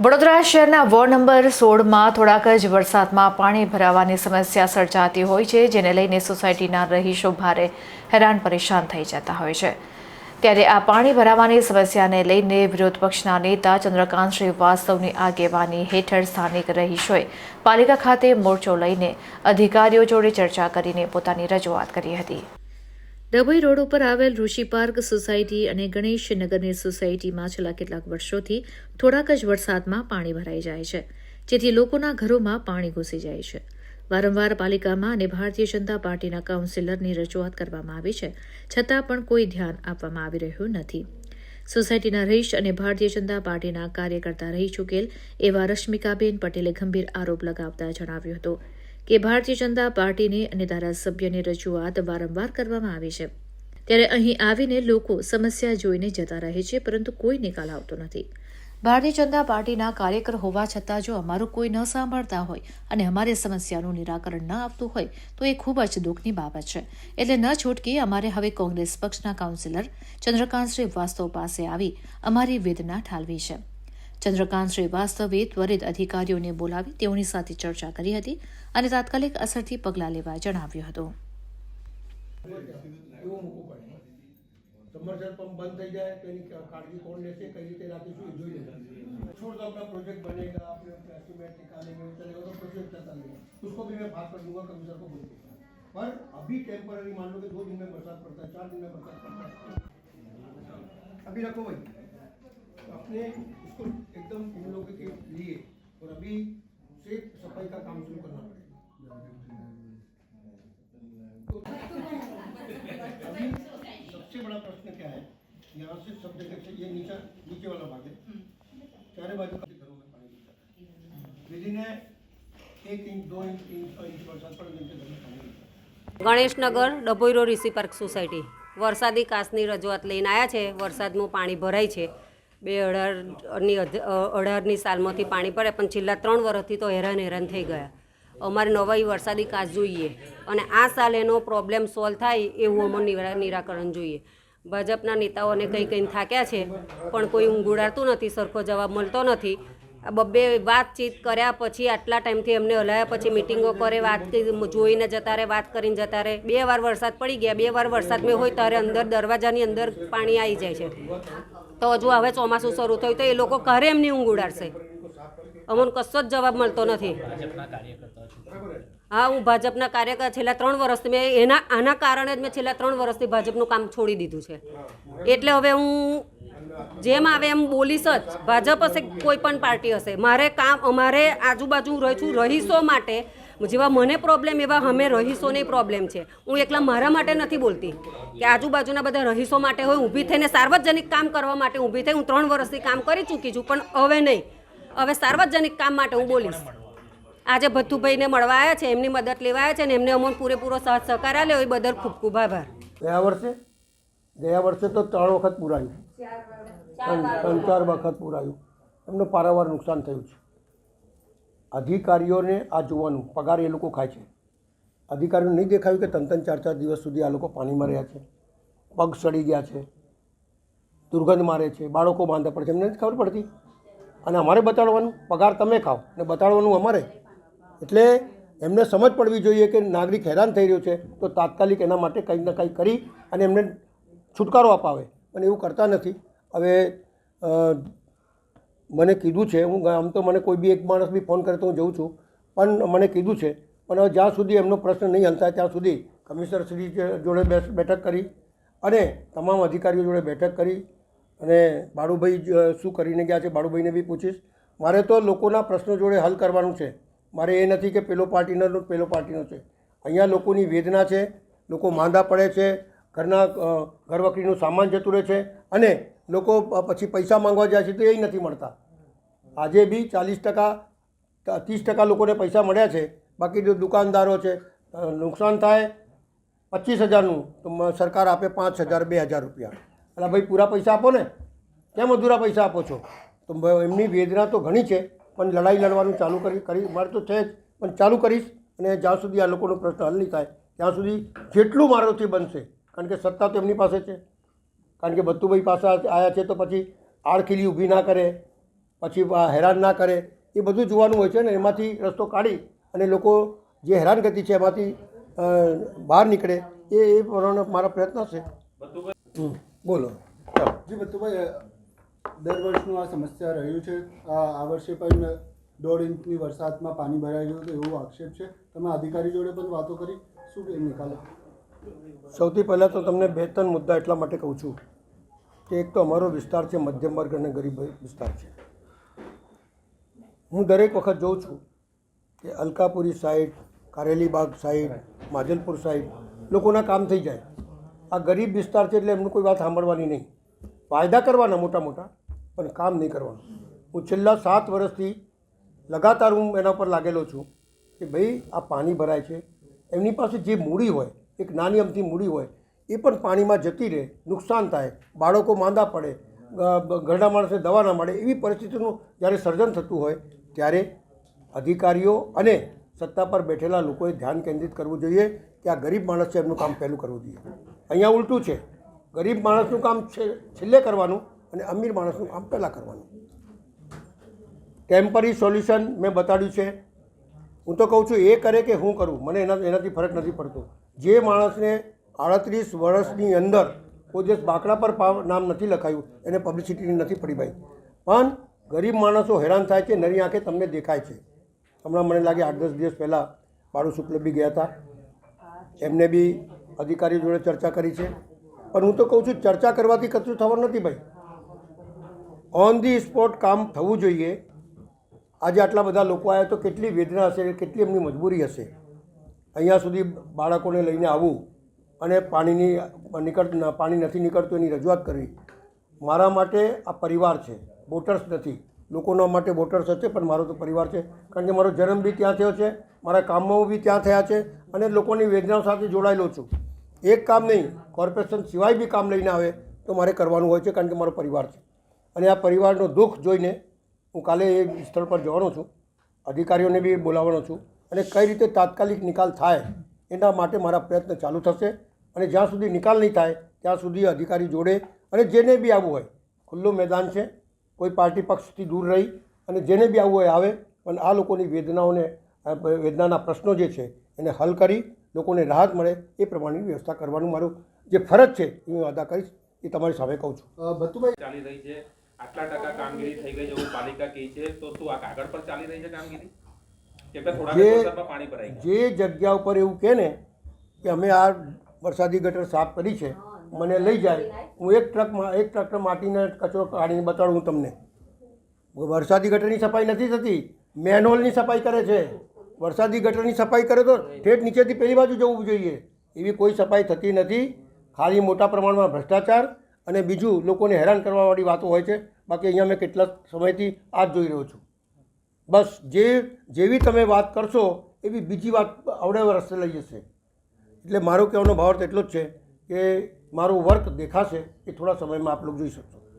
વડોદરા શહેરના ward number સોળમાં થોડાક જ વરસાદમાં પાણી ભરાવાની સમસ્યા સર્જાતી હોય છે, જેને લઈને સોસાયટીના રહીશો ભારે હેરાન પરેશાન થઈ જતા હોય છે. ત્યારે આ પાણી ભરાવાની સમસ્યાને લઈને વિરોધ પક્ષના નેતા ચંદ્રકાંત શ્રીવાસ્તવની આગેવાની હેઠળ સ્થાનિક રહીશોએ પાલિકા ખાતે મોરચો લઈને અધિકારીઓ જોડે ચર્ચા કરીને પોતાની રજૂઆત કરી હતી. ડભોઈ રોડ ઉપર આવેલ ઋષિ પાર્ક સોસાયટી અને ગણેશનગરની સોસાયટીમાં છેલ્લા કેટલાક વર્ષોથી થોડાક જ વરસાદમાં પાણી ભરાઈ જાય છે, જેથી લોકોના ઘરોમાં પાણી ઘૂસી જાય છે. વારંવાર પાલિકામાં અને ભારતીય જનતા પાર્ટીના કાઉન્સિલરની રજૂઆત કરવામાં આવી છે, છતાં પણ કોઈ ધ્યાન આપવામાં આવી રહ્યું નથી. સોસાયટીના રહીશ અને ભારતીય જનતા પાર્ટીના કાર્યકર્તા રહી ચૂકેલ એવા રશ્મિકાબેન પટેલે ગંભીર આરોપ લગાવતા જણાવ્યું હતું. કે ભારતીય જનતા પાર્ટીની અને ધારાસભ્યની રજૂઆત વારંવાર કરવામાં આવી છે. ત્યારે અહીં આવીને લોકો સમસ્યા જોઈને જતા રહે છે, પરંતુ કોઈ નિકાલ આવતો નથી. ભારતીય જનતા પાર્ટીના કાર્યકર હોવા છતાં જો અમારું કોઈ ન સાંભળતા હોય અને અમારી સમસ્યાનું નિરાકરણ ન આવતું હોય, તો એ ખૂબ જ દુઃખની બાબત છે. એટલે ન છૂટકી અમારે હવે કોંગ્રેસ પક્ષના કાઉન્સિલર ચંદ્રકાંત શ્રીવાસ્તવ પાસે આવી અમારી વેદના ઠાલવી છે. ચંદ્રકાંત શ્રીવાસ્તવે ત્વરિત અધિકારીઓને બોલાવી તેઓની સાથે ચર્ચા કરી હતી. અને તાત્કાલિક અસરથી પગલાં લેવા જણાવ્યું હતું એવું મૂકવું પડે સમરસર પંપ બંધ થઈ જાય તો એની કા- કાળજી કોણ લેશે કઈ રીતે રાખીશું એ જોઈ લેશે छोड़ दो अपना प्रोजेक्ट बनेगा अपने एस्टिमेट निकालेंगे वो चलेगा तो प्रोजेक्ट चलता रहेगा उसको भी मैं बात कर दूंगा कमिश्नर को बोल दूंगा पर अभी टेम्पररी मान लो कि दो दिन में बरसात पड़ता है चार दिन में बरसात पड़ता है अभी रखो भाई तो अपने इसको एकदम इन लोगों के लिए और अभी से सफाई का काम शुरू करना प्रश्न क्या है यहाँ से सब जगह से ये नीचा नीचे वाला भाग है चारे बाजू के घरों में पानी घुसा है विद इन एक इंच दो इंच तीन छः इंच बरसात पड़े जिनके घर में पानी घुसा है Ganeshnagar Dabhoi road Rishi park society વરસાદી કાચની રજૂઆત લઈને આવ્યા છે વરસાદનું પાણી ભરાય છે બે અઢારની અધ- અ, અઢારની સાલમાંથી પાણી પડે પણ છેલ્લા ત્રણ વર્ષથી તો હેરાન હેરાન થઈ ગયા અમારે નવાઈ વરસાદી કાચ જોઈએ અને આ સાલ એનો પ્રોબ્લેમ સોલ્વ થાય એવું અમને નિરા- નિરાકરણ જોઈએ ભાજપના નેતાઓને કંઈ કંઈ થાક્યા છે, પણ કોઈ ઊંઘ ઉડાડતું નથી, સરખો જવાબ મળતો નથી. આ બબ્બે વાતચીત કર્યા પછી આટલા ટાઈમથી એમને હલાયા પછી મિટિંગો કરે, વાત જોઈને જતા રહે, વાત કરીને જતા રહે. બે વાર વરસાદ પડી ગયા, બે વાર વરસાદ મેં હોય ત્યારે અંદર દરવાજાની અંદર પાણી આવી જાય છે. તો હજુ હવે ચોમાસું શરૂ થયું તો એ લોકો ઘરે એમની ઊંઘ ઉડાડશે. અમને કશો જ જવાબ મળતો નથી. હા, હું ભાજપના કાર્યકર છેલ્લા ત્રણ વર્ષથી મેં એના, આના કારણે જ મેં છેલ્લા ત્રણ વર્ષથી ભાજપનું કામ છોડી દીધું છે. એટલે હવે હું જેમ આવે એમ બોલીશ જ. ભાજપ હશે કોઈ પણ પાર્ટી હશે. મારે કામ, અમારે આજુબાજુ રહું છું, રહીશો માટે. જેવા મને પ્રોબ્લેમ એવા અમે રહીશોને પ્રોબ્લેમ છે. હું એકલા મારા માટે નથી બોલતી. કે આજુબાજુના બધા રહીશો માટે હોય, ઊભી થઈને સાર્વજનિક કામ કરવા માટે ઊભી થઈ, હું ત્રણ વર્ષથી કામ કરી ચૂકી છું, પણ હવે નહીં. હવે સાર્વજનિક કામ માટે હું બોલીશ. આજે ભથ્થુભાઈને મળવા આવ્યા છે, એમની મદદ લેવા આવ્યા છે ને એમને અમને પૂરેપૂરો સાથ સહકાર આપ્યો, એ બદલ ખૂબ ખૂબ આભાર. ગયા વર્ષે? ગયા વર્ષે તો ત્રણ વખત પુરાયું. ત્રણ, ચાર વખત પુરાયું. એમને પારાવાર નુકસાન થયું છે. અધિકારીઓને આ જોવાનું, પગાર એ લોકો ખાય છે. અધિકારીઓને નહીં દેખાયું કે ત્રણ ત્રણ, ચાર ચાર દિવસ સુધી આ લોકો પાણીમાં રહ્યા છે. પગ સડી ગયા છે. દુર્ગંધ મારે છે. બાળકો બાંધા પડે છે. એમને નથી ખબર પડતી. અને અમારે બતાડવાનું, પગાર તમે ખાઓ. ને બતાડવાનું અમારે. એટલે એમને સમજ પડવી જોઈએ કે નાગરિક હેરાન થઈ રહ્યો છે તો તાત્કાલિક એના માટે કંઈક ને કંઈક કરી અને એમને છુટકારો અપાવે. અને એવું કરતા નથી. હવે મને કીધું છે, હું આમ તો મને કોઈ બી એક માણસ બી ફોન કરે તો હું જઉં છું. પણ મને કીધું છે, પણ હવે જ્યાં સુધી એમનો પ્રશ્ન નહીં હલતા ત્યાં સુધી કમિશનર શ્રી જોડે બેઠક કરી અને તમામ અધિકારીઓ જોડે બેઠક કરી અને બાળુભાઈ શું કરીને ગયા છે બાળુભાઈને બી પૂછીશ. મારે તો લોકોના પ્રશ્નો જોડે હલ કરવાનું છે. મારે એ નથી કે પેલો પાર્ટીનો પેલો પાર્ટીનો છે. અહીંયા લોકોની વેદના છે, લોકો માંદા પડે છે, ઘરના ઘરવકરીનું સામાન જતું રહે છે અને લોકો પછી પૈસા માંગવા જાય છે તો એ નથી મળતા. આજે બી ચાલીસ ટકા ત્રીસ ટકા લોકોને પૈસા મળ્યા છે. બાકી જો દુકાનદારો છે નુકસાન થાય પચીસ હજારનું, તો સરકાર આપે પાંચ હજાર, બે હજાર રૂપિયા. એટલે ભાઈ પૂરા પૈસા આપો ને. કેમ અધૂરા પૈસા આપો છો? તો એમની વેદના તો ઘણી છે. પણ લડાઈ લડવાનું ચાલુ કરી કરી મારે તો છે જ પણ ચાલુ કરીશ અને જ્યાં સુધી આ લોકોનો પ્રશ્ન હલ નહીં થાય ત્યાં સુધી જેટલું મારાથી બનશે કારણ કે સત્તા તો એમની પાસે છે. કારણ કે બત્તુભાઈ પાસે આવ્યા છે તો પછી આડખીલી ઊભી ના કરે પછી હેરાન ના કરે એ બધું જોવાનું હોય છે ને એમાંથી રસ્તો કાઢી અને લોકો જે હેરાનગતિ છે એમાંથી બહાર નીકળે એ એ પ્રમાણે મારા પ્રયત્ન છે. બોલો. જી બતુભાઈ દર વર્ષનું આ સમસ્યા રહ્યું છે. આ વર્ષે પણ દોઢ ઇંચની વરસાદમાં પાણી ભરાઈ ગયું હતું એવો આક્ષેપ છે. તમે અધિકારી જોડે પણ વાતો કરી. શું કે નિકાલ? સૌથી પહેલાં તો તમને બે ત્રણ મુદ્દા એટલા માટે કહું છું કે એક તો અમારો વિસ્તાર છે, મધ્યમ વર્ગ અને ગરીબ વિસ્તાર છે. હું દરેક વખત જોઉં છું કે Alkapuri side, Karelibaug side, Manjalpur side લોકોના કામ થઈ જાય. આ ગરીબ વિસ્તાર છે એટલે એમનું કોઈ વાત સાંભળવાની નહીં. વાયદા કરવાના મોટા મોટા, પણ કામ નહીં કરવાનું. હું છેલ્લા સાત વર્ષથી લગાતાર હું એના પર લાગેલો છું કે ભાઈ આ પાણી ભરાય છે. એમની પાસે જે મૂડી હોય, એક નાની અમથી મૂડી હોય, એ પણ પાણીમાં જતી રહે, નુકસાન થાય, બાળકો માંદા પડે ઘરના માણસે દવા ના મળે એવી પરિસ્થિતિનું જ્યારે સર્જન થતું હોય, ત્યારે અધિકારીઓ અને સત્તા પર બેઠેલા લોકોએ ધ્યાન કેન્દ્રિત કરવું જોઈએ કે આ ગરીબ માણસ છે એમનું કામ પહેલું કરવું જોઈએ. અહીંયા ઉલટું છે ગરીબ માણસનું કામ છેલ્લે કરવાનું અને અમીર માણસનું કામ પહેલાં કરવાનું. ટેમ્પરરી સોલ્યુશન મેં બતાડ્યું છે. હું તો કહું છું, એ કરે કે હું કરું, મને એના એનાથી ફરક નથી પડતો. જે માણસને આડત્રીસ વર્ષની અંદર કોઈ દિવસ બાકડા પર નામ નથી લખાયું, એને પબ્લિસિટી નથી પડી ભાઈ. પણ ગરીબ માણસો હેરાન થાય છે, નરી આંખે તમને દેખાય છે. હમણાં મને લાગે આઠ દસ દિવસ પહેલાં બાળુ શુક્લ બી ગયા હતા. એમને બી અધિકારીઓ જોડે ચર્ચા કરી છે. પણ હું તો કહું છું, ચર્ચા કરવાથી કશું થવાનું નથી ભાઈ. ઓન ધી સ્પોટ કામ થવું જોઈએ. આજે આટલા બધા લોકો આવ્યા તો કેટલી વેદના હશે કેટલી એમની મજબૂરી હશે. અહીંયા સુધી બાળકોને લઈને આવવું અને પાણીની નીકળ પાણી નથી નીકળતું એની રજૂઆત કરવી. મારા માટે આ પરિવાર છે વોટર્સ નથી. લોકોના માટે વોટર્સ હશે પણ મારો તો પરિવાર છે. કારણ કે મારો જન્મ બી ત્યાં થયો છે, મારા કામો બી ત્યાં થયા છે અને લોકોની વેદનાઓ સાથે જોડાયેલો છું. એક કામ નહીં કોર્પોરેશન સિવાય બી કામ લઈને આવે તો મારે કરવાનું હોય છે કારણ કે મારો પરિવાર છે. અને આ પરિવારનો દુઃખ જોઈને હું કાલે એ સ્થળ પર જવાનો છું, અધિકારીઓને બી બોલાવવાનો છું અને કઈ રીતે તાત્કાલિક નિકાલ થાય એના માટે મારા પ્રયત્ન ચાલુ થશે અને જ્યાં સુધી નિકાલ નહીં થાય, ત્યાં સુધી અધિકારી જોડે અને જેને બી આવવું હોય, ખુલ્લું મેદાન છે, કોઈ પાર્ટી પક્ષથી દૂર રહી અને જેને બી આવવું હોય આવે, પણ આ લોકોની વેદનાઓને વેદનાના પ્રશ્નો જે છે એને હલ કરી લોકોને રાહત મળે એ પ્રમાણેની વ્યવસ્થા કરવાનું મારું જે ફરજ છે એ હું અદા કરીશ એ તમારી સામે કહું છું. ભત્તુભાઈ? ચાલી રહી છે. આટલા ટકા કામગીરી થઈ ગઈ એવું પાલિકા કહે છે. તો શું આ કાગળ પર ચાલી રહી છે કામગીરી? જે જગ્યા ઉપર એવું કહે ને કે અમે આ વરસાદી ગટર સાફ કરી છે મને લઈ જાય. હું એક ટ્રકમાં એક ટ્રક માટીને કચરો કાઢીને બતાડું તમને. વરસાદી ગટરની સફાઈ નથી થતી મેનહોલની સફાઈ કરે છે. વરસાદી ગટરની સફાઈ કરે તો ઠેઠ નીચેથી પેલી બાજુ જવું જોઈએ. એવી કોઈ સફાઈ થતી નથી. ખાલી મોટા પ્રમાણમાં ભ્રષ્ટાચાર અને બીજું લોકોને હેરાન કરવાવાળી વાતો હોય છે. બાકી અહીંયા મેં કેટલાક સમયથી આ જ જોઈ રહ્યો છું. બસ જે, જેવી તમે વાત કરશો એવી બીજી વાત અવડે રસ્તે લઈ જશે. એટલે મારો કહેવાનો ભાવ એટલો જ છે કે મારું વર્ક દેખાશે એ થોડા સમયમાં આપ લોકો જોઈ શકશો.